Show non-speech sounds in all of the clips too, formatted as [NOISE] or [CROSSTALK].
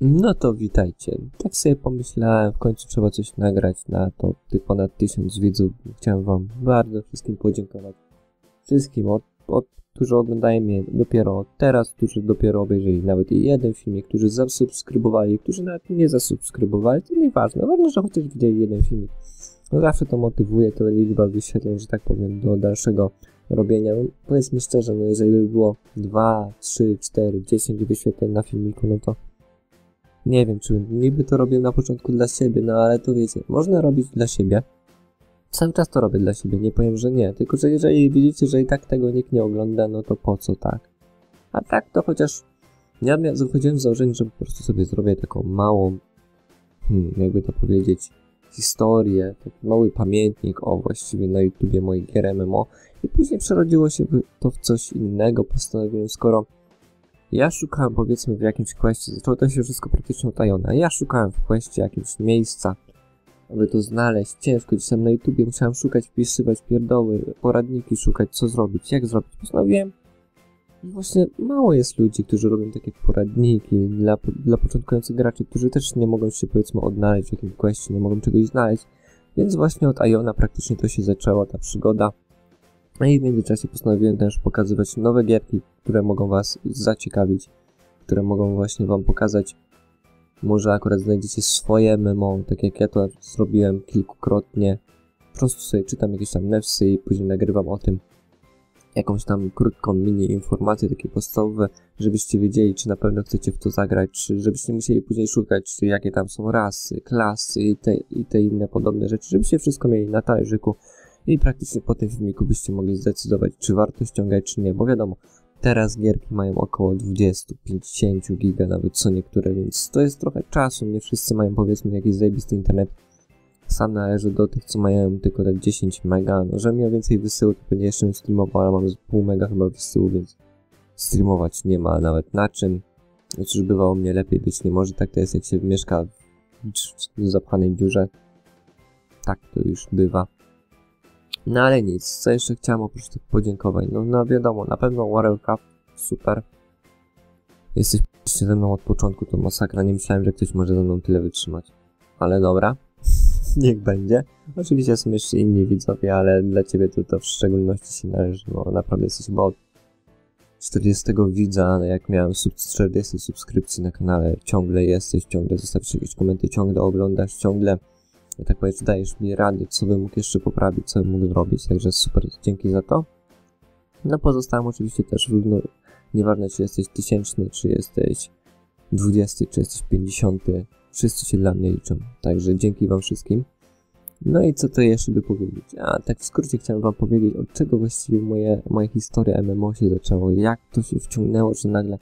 No to witajcie. Tak sobie pomyślałem, w końcu trzeba coś nagrać na to ty ponad tysiąc widzów. Chciałem wam bardzo wszystkim podziękować. Wszystkim, od, od, którzy oglądają mnie dopiero teraz, którzy dopiero obejrzeli nawet jeden filmik, którzy zasubskrybowali, którzy nawet nie zasubskrybowali, to nieważne. Ważne, że chociaż widzieli jeden filmik. No zawsze to motywuje, to liczba wyświetleń, że tak powiem, do dalszego robienia. No, powiedzmy szczerze, no jeżeli by było 2, 3, 4, 10 wyświetleń na filmiku, no to nie wiem, czy niby to robię na początku dla siebie, no ale to wiecie, można robić dla siebie. Cały czas to robię dla siebie, nie powiem, że nie. Tylko, że jeżeli widzicie, że i tak tego nikt nie ogląda, no to po co tak? A tak to chociaż ja wychodziłem z założenia, że po prostu sobie zrobię taką małą, hmm, jakby to powiedzieć, historię, taki mały pamiętnik o właściwie na YouTubie moich gier MMO i później przerodziło się to w coś innego. Postanowiłem, skoro ja szukałem powiedzmy w jakimś kwestii, zaczęło to się wszystko praktycznie utajone, ja szukałem w kwestii jakiegoś miejsca, aby to znaleźć, ciężko, gdzieś tam na YouTubie musiałem szukać, wpisywać pierdoły, poradniki, szukać co zrobić, jak zrobić. Postanowiłem, właśnie mało jest ludzi, którzy robią takie poradniki dla, dla początkujących graczy, którzy też nie mogą się powiedzmy odnaleźć w jakimś kwestii, nie mogą czegoś znaleźć. Więc właśnie od Iona praktycznie to się zaczęła, ta przygoda. No i w międzyczasie postanowiłem też pokazywać nowe gierki, które mogą Was zaciekawić, które mogą właśnie Wam pokazać, może akurat znajdziecie swoje memo, tak jak ja to zrobiłem kilkukrotnie. Po prostu sobie czytam jakieś tam newsy i później nagrywam o tym jakąś tam krótką mini informację, takie podstawowe, żebyście wiedzieli, czy na pewno chcecie w to zagrać, czy żebyście musieli później szukać, czy jakie tam są rasy, klasy i te, i te inne podobne rzeczy, żebyście wszystko mieli na talerzyku i praktycznie po tym filmiku byście mogli zdecydować, czy warto ściągać, czy nie, bo wiadomo, teraz gierki mają około 20-50 giga, nawet co niektóre, więc to jest trochę czasu, nie wszyscy mają powiedzmy jakiś zajebisty internet, sam należy do tych, co mają tylko tak 10 mega, no że miał więcej wysyłu, to pewnie jeszcze streamował, ale mam pół mega chyba wysyłu, więc streamować nie ma nawet na czym. Chociaż bywało mnie lepiej być nie może, tak to jest jak się mieszka w zapchanej dziurze. Tak to już bywa. No ale nic, co jeszcze chciałem oprócz tych podziękowań? No, no wiadomo, na pewno Warcraft, super. Jesteś ze mną od początku, to masakra, nie myślałem, że ktoś może ze mną tyle wytrzymać. Ale dobra, [LAUGHS] niech będzie. Oczywiście są jeszcze inni widzowie, ale dla ciebie to, to w szczególności się należy, bo naprawdę jesteś chyba od 40 widza, jak miałem sub 40 subskrypcji na kanale, ciągle jesteś, ciągle zostawisz jakieś komenty, ciągle oglądasz, ciągle że tak powiem, dajesz mi rady, co bym mógł jeszcze poprawić, co bym mógł zrobić, także super, dzięki za to. No pozostałym oczywiście też, no, nieważne czy jesteś tysięczny, czy jesteś 20, czy jesteś 50, wszyscy się dla mnie liczą, także dzięki wam wszystkim. No i co to jeszcze by powiedzieć? A tak w skrócie chciałem wam powiedzieć, od czego właściwie moje, moja historia MMO się zaczęła, jak to się wciągnęło, że nagle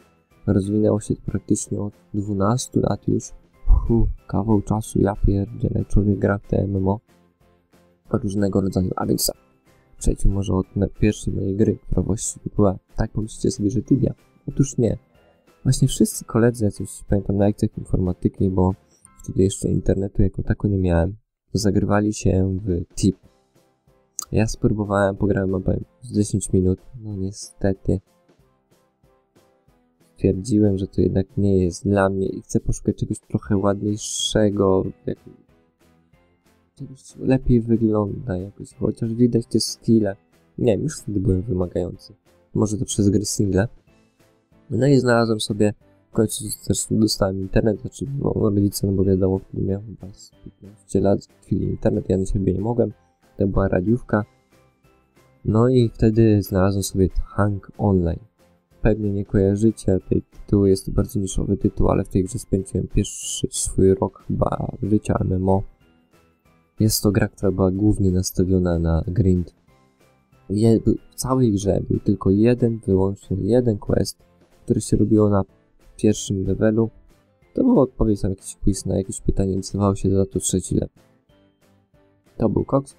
rozwinęło się praktycznie od 12 lat już Kawał czasu, ja pierdzielę, człowiek gra w te MMO różnego rodzaju, a więc tak. Przejdźmy może od pierwszej mojej gry, która właściwie była, tak pomyślcie sobie, że Tibia. Otóż nie. Właśnie wszyscy koledzy, ja coś pamiętam na lekcjach informatyki, bo wtedy jeszcze internetu jako tako nie miałem, zagrywali się w Tip. Ja spróbowałem, pograłem, powiem, z 10 minut, no niestety stwierdziłem, że to jednak nie jest dla mnie i chcę poszukać czegoś trochę ładniejszego, jak... czegoś lepiej wygląda jakoś, chociaż widać te skille. Nie wiem, już wtedy byłem wymagający. Może to przez gry single. No i znalazłem sobie, w końcu też dostałem internet, znaczy no, rodzice, no bo wiadomo, wtedy miałem chyba 15 lat, chwili internet, ja na siebie nie mogłem. To była radiówka. No i wtedy znalazłem sobie Hang Online pewnie nie kojarzycie tej tytułu, jest to bardzo niszowy tytuł, ale w tej grze spędziłem pierwszy swój rok chyba życia MMO. Jest to gra, która była głównie nastawiona na grind. Je, w całej grze był tylko jeden, wyłącznie jeden quest, który się robiło na pierwszym levelu. To było odpowiedź na jakiś quiz, na jakieś pytanie, decydowało się za to trzeci level. To był Cox.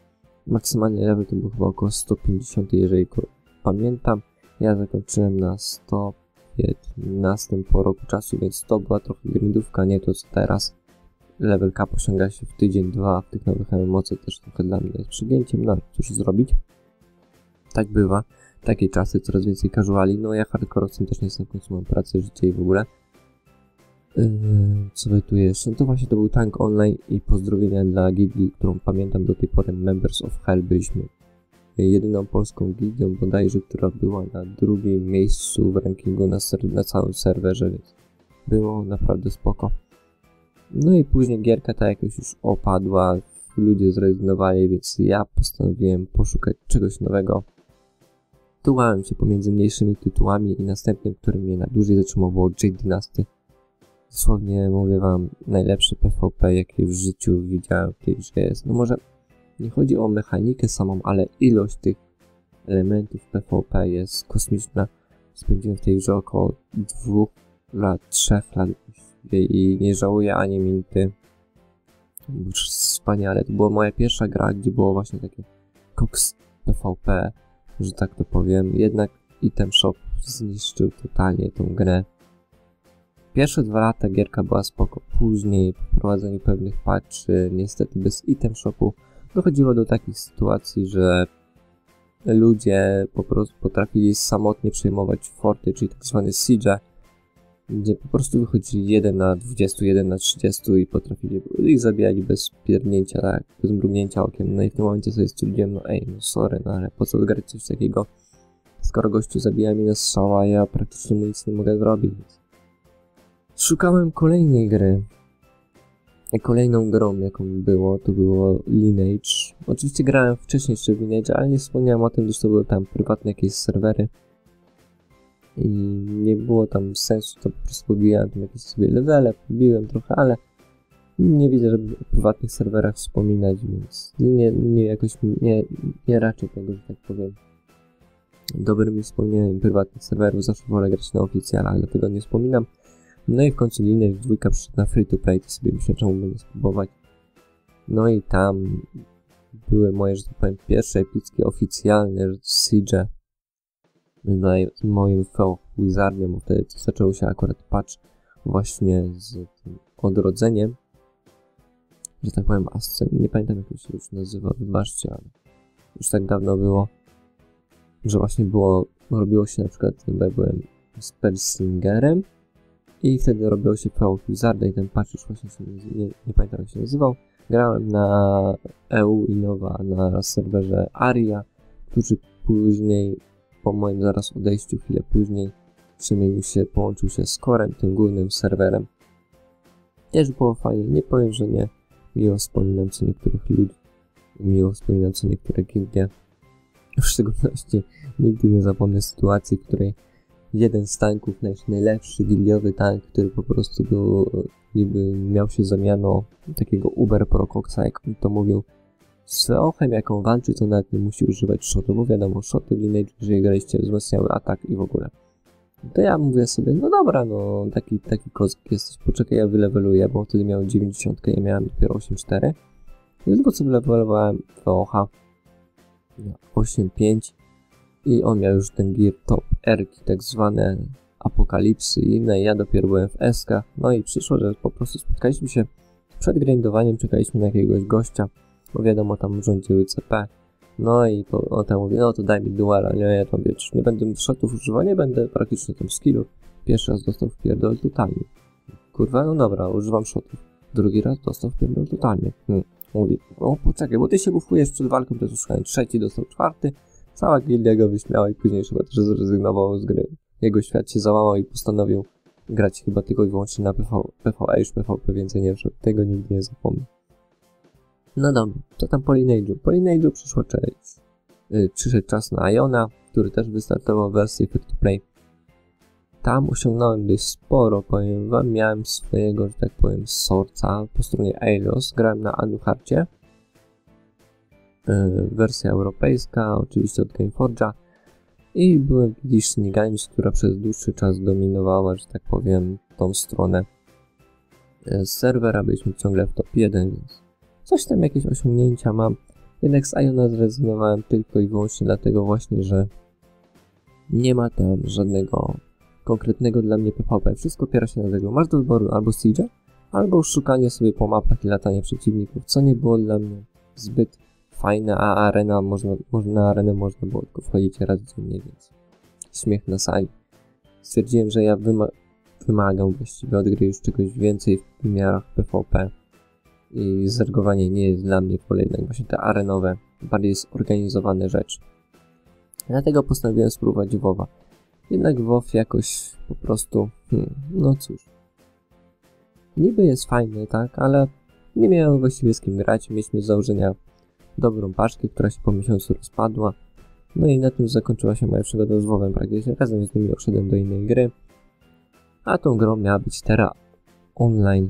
Maksymalny level to był chyba około 150, jeżeli pamiętam. Ja zakończyłem na 115 po roku czasu, więc to była trochę grindówka, nie to co teraz. Level cap osiąga się w tydzień, dwa w tych nowych MMO, co też trochę dla mnie jest przygięciem, no cóż zrobić. Tak bywa. Takie czasy, coraz więcej casuali. No ja hardkorowcem też nie jestem, w końcu mam pracę, życie i w ogóle. Yy, co by tu jeszcze? No to właśnie to był tank online i pozdrowienia dla gildii, którą pamiętam do tej pory, Members of Hell byliśmy jedyną polską gildią bodajże, która była na drugim miejscu w rankingu na, na całym serwerze, więc było naprawdę spoko. No i później gierka ta jakoś już opadła, ludzie zrezygnowali, więc ja postanowiłem poszukać czegoś nowego. Tułałem się pomiędzy mniejszymi tytułami i następnym, który mnie na dłużej zatrzymał, Jade Dynasty. Dosłownie mówię wam, najlepsze PvP, jakie w życiu widziałem w tej grze jest. No może nie chodzi o mechanikę samą, ale ilość tych elementów PvP jest kosmiczna. Spędziłem w tej grze około dwóch lat, trzech lat i nie żałuję ani minuty. Wspaniale. To była moja pierwsza gra, gdzie było właśnie takie koks PvP, że tak to powiem. Jednak item shop zniszczył totalnie tą grę. Pierwsze dwa lata gierka była spoko. Później po wprowadzeniu pewnych patchy, niestety bez item shopu, dochodziło do takich sytuacji, że ludzie po prostu potrafili samotnie przejmować forty, czyli tak zwane siege, gdzie po prostu wychodzili 1 na 20, 1 na 30 i potrafili ich zabijać bez pierdnięcia, tak, bez mrugnięcia okiem. No i w tym momencie sobie stwierdziłem, no ej, no sorry, no ale po co odgrać coś takiego, skoro gościu zabija mi na strzała, ja praktycznie nic nie mogę zrobić. Szukałem kolejnej gry, Kolejną grą, jaką było, to było Lineage. Oczywiście grałem wcześniej jeszcze w Lineage, ale nie wspomniałem o tym, gdyż to były tam prywatne jakieś serwery. I nie było tam sensu, to po prostu pobijałem tam jakieś sobie levele, pobiłem trochę, ale nie widzę, żeby o prywatnych serwerach wspominać, więc nie, nie jakoś nie, nie raczej tego, że tak powiem. Dobrym wspomnieniem prywatnych serwerów, zawsze wolę grać na oficjalach, dlatego nie wspominam. No i w końcu Lineage 2 przyszedł na free to play, to sobie myślę, czemu nie spróbować. No i tam były moje, że tak powiem, pierwsze epickie oficjalne siege z moim Fell Wizardem, wtedy zaczęło się akurat patch właśnie z tym odrodzeniem, że tak powiem, Ascen, nie pamiętam jak to się już nazywa, wybaczcie, ale już tak dawno było, że właśnie było, robiło się na przykład, ja byłem Spellslingerem, i wtedy robiło się Pro Wizarda i ten patch już właśnie się nie, nie pamiętam jak się nazywał. Grałem na EU i Nowa na serwerze Aria, który później, po moim zaraz odejściu, chwilę później, przemienił się, połączył się z Corem, tym głównym serwerem. Też było fajnie, nie powiem, że nie. Miło wspominam co niektórych ludzi, miło wspominam co niektóre gildie. W szczególności nigdy nie zapomnę sytuacji, w której jeden z tanków, najlepszy gildiowy tank, który po prostu był, niby miał się zamiano takiego Uber Procoxa, jak to mówił. Z ochem jaką walczy, to nawet nie musi używać shotu, bo wiadomo, shoty w Lineage, jeżeli graliście, wzmacniały atak i w ogóle. To ja mówię sobie, no dobra, no taki, taki kozak jesteś, poczekaj, ja wyleweluję, bo wtedy miałem 90, ja miałem dopiero 8.4. Tylko co wylewelowałem VOH na 8.5 i on miał już ten gear top erki, tak zwane apokalipsy i inne, ja dopiero byłem w SK, no i przyszło, że po prostu spotkaliśmy się. Przed grindowaniem, czekaliśmy na jakiegoś gościa, bo wiadomo, tam rządziły CP, no i po, on tam mówi, no to daj mi duala, nie, ja tam wiesz, nie będę shotów używał, nie będę praktycznie tam skillów, pierwszy raz dostał w pierdol totalnie, kurwa, no dobra, używam shotów, drugi raz dostał w pierdol totalnie, hmm. mówi, o poczekaj, bo ty się bufujesz przed walką, to już trzeci dostał czwarty, Cała gildia go wyśmiała i później chyba też zrezygnował z gry. Jego świat się załamał i postanowił grać chyba tylko i wyłącznie na PV, PvE, już PvP więcej nie wszedł. Tego nigdy nie zapomnę. No dobra, to tam po Lineage'u. Po Lineage'u przyszło cześć. Yy, przyszedł czas na Iona, który też wystartował w wersji free to play. Tam osiągnąłem dość sporo, powiem wam. Miałem swojego, że tak powiem, sorca po stronie Aelos. Grałem na Anuharcie wersja europejska, oczywiście od Gameforge'a i byłem w Destiny Games, która przez dłuższy czas dominowała, że tak powiem, tą stronę e, z serwera, byliśmy ciągle w top 1, więc coś tam jakieś osiągnięcia mam. Jednak z Iona zrezygnowałem tylko i wyłącznie dlatego właśnie, że nie ma tam żadnego konkretnego dla mnie PvP. Wszystko opiera się na tego. Masz do wyboru albo Siege, albo szukanie sobie po mapach i latanie przeciwników, co nie było dla mnie zbyt fajne, a arena można, na arenę można było tylko wchodzić raz dziennie, więc śmiech na sali. Stwierdziłem, że ja wyma wymagam właściwie od gry już czegoś więcej w wymiarach PvP. I zergowanie nie jest dla mnie pole jednak właśnie te arenowe, bardziej zorganizowane rzeczy. Dlatego postanowiłem spróbować WoWa. Jednak WoW jakoś po prostu, hmm, no cóż. Niby jest fajny, tak, ale nie miałem właściwie z kim grać. Mieliśmy z założenia dobrą paczkę, która się po miesiącu rozpadła. No i na tym zakończyła się moja przygoda z WoWem praktycznie. Razem z nimi odszedłem do innej gry. A tą grą miała być teraz online.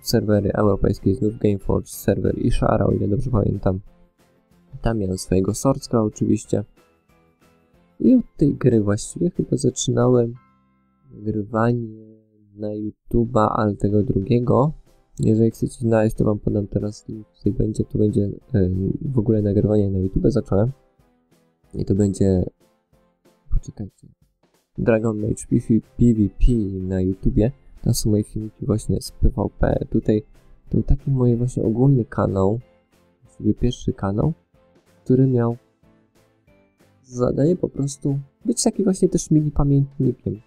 Serwery europejskie znów Gameforge, serwer Ishara, o ile dobrze pamiętam. Tam miałem swojego Sorcka oczywiście. I od tej gry właściwie chyba zaczynałem nagrywanie na YouTube'a, ale tego drugiego. Jeżeli chcecie znaleźć, to wam podam teraz link, tutaj będzie, to będzie e, w ogóle nagrywanie na YouTube zacząłem. I to będzie, poczekajcie, Dragon Age PvP na YouTubie. To są moje filmiki właśnie z PvP. Tutaj to taki mój właśnie ogólny kanał, właściwie pierwszy kanał, który miał zadaje po prostu być taki właśnie też mini pamiętnikiem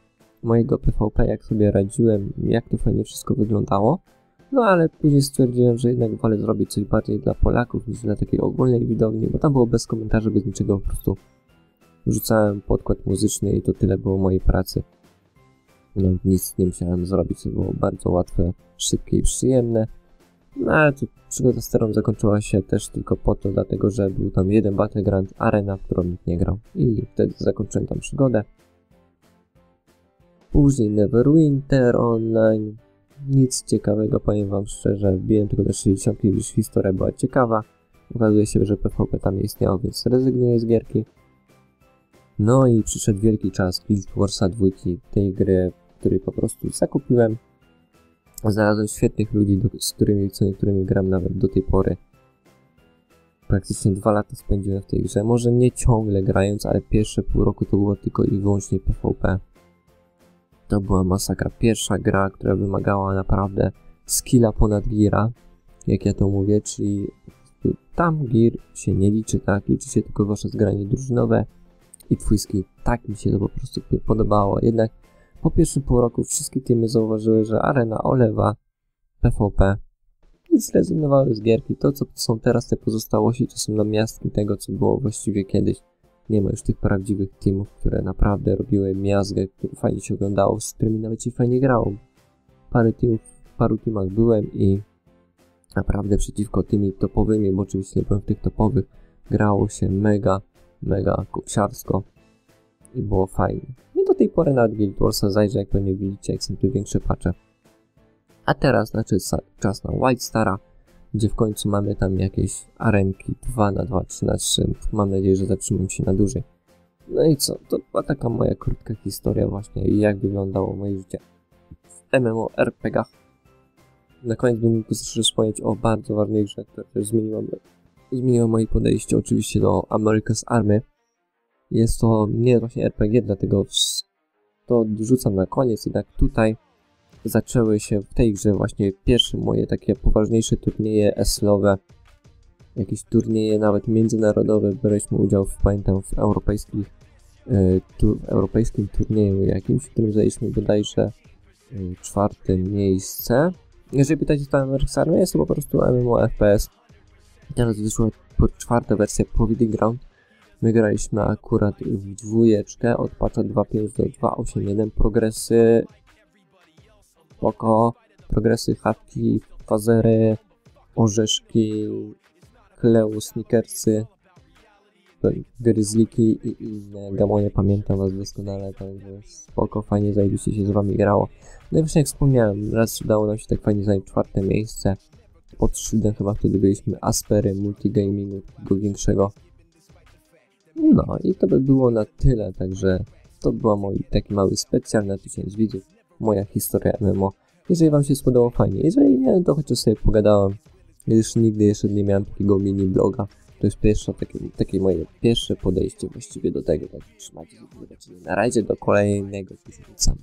mojego PvP, jak sobie radziłem, jak to fajnie wszystko wyglądało. No ale później stwierdziłem, że jednak wolę zrobić coś bardziej dla Polaków niż dla takiej ogólnej widowni, bo tam było bez komentarzy, bez niczego, po prostu wrzucałem podkład muzyczny i to tyle było mojej pracy. Ja nic nie musiałem zrobić, to było bardzo łatwe, szybkie i przyjemne. No ale to przygoda z terą zakończyła się też tylko po to, dlatego że był tam jeden Battleground Arena, w którą nikt nie grał. I wtedy zakończyłem tam przygodę. Później Neverwinter Online. Nic ciekawego, powiem wam szczerze. Wbiłem tylko do 60, już historia była ciekawa. Okazuje się, że PvP tam nie istniało, więc rezygnuję z gierki. No i przyszedł wielki czas Guild Warsa 2, tej gry, której po prostu zakupiłem. Znalazłem świetnych ludzi, z którymi co niektórymi gram nawet do tej pory. Praktycznie dwa lata spędziłem w tej grze. Może nie ciągle grając, ale pierwsze pół roku to było tylko i wyłącznie PvP. To była masakra. Pierwsza gra, która wymagała naprawdę skilla ponad gira, jak ja to mówię, czyli tam gir się nie liczy, tak? Liczy się tylko wasze zgranie drużynowe i twój skill. Tak mi się to po prostu podobało. Jednak po pierwszym pół roku wszystkie teamy zauważyły, że arena olewa PvP i zrezygnowały z gierki. To, co są teraz te pozostałości, to są namiastki tego, co było właściwie kiedyś. Nie ma już tych prawdziwych teamów, które naprawdę robiły miazgę, które fajnie się oglądało, z którymi nawet się fajnie grało. Parę teamów, w paru teamach byłem i naprawdę przeciwko tymi topowymi, bo oczywiście nie byłem w tych topowych, grało się mega, mega koksiarsko i było fajnie. I do tej pory nawet Guild Warsa zajrzę, jak pewnie widzicie, jak są tu większe pacze. A teraz znaczy czas na White Stara, gdzie w końcu mamy tam jakieś arenki 2 na 2 3 na 3 Mam nadzieję, że zatrzymam się na dłużej. No i co? To była taka moja krótka historia właśnie jak wyglądało moje życie w MMORPGach. Na koniec bym mógł jeszcze wspomnieć o bardzo ważnej rzeczy, która też zmieniła, zmieniła moje podejście oczywiście do America's Army. Jest to nie właśnie RPG, dlatego to rzucam na koniec, jednak tutaj zaczęły się w tej grze właśnie pierwsze moje takie poważniejsze turnieje eslowe, jakieś turnieje nawet międzynarodowe, braliśmy udział w, pamiętam, w europejskich y, tu, w europejskim turnieju jakimś, w którym zajęliśmy bodajże y, czwarte miejsce. Jeżeli pytacie o American Army, jest to po prostu MMO FPS. Teraz wyszła czwarta wersja Providing Ground, My graliśmy akurat w dwójeczkę od patcha 2.5 do 2.8.1 progresy spoko, progresy, hapki, fazery, orzeszki, kleu, snickersy, gryzliki i inne. Gamonie, pamiętam was doskonale, także spoko, fajnie zajebiście się z wami grało. No i właśnie jak wspomniałem, raz udało nam się tak fajnie zająć czwarte miejsce, pod szydem chyba wtedy byliśmy Aspery multigamingu, takiego większego, no i to by było na tyle, także to był mój taki mały specjal na 1000 widzów, moja historia MMO. Jeżeli wam się spodobało, fajnie. Jeżeli nie, to chociaż sobie pogadałem, gdyż nigdy jeszcze nie miałem takiego mini bloga. To jest pierwsze, takie, takie moje pierwsze podejście właściwie do tego. Tak, trzymajcie się, na razie, do kolejnego tysiąca.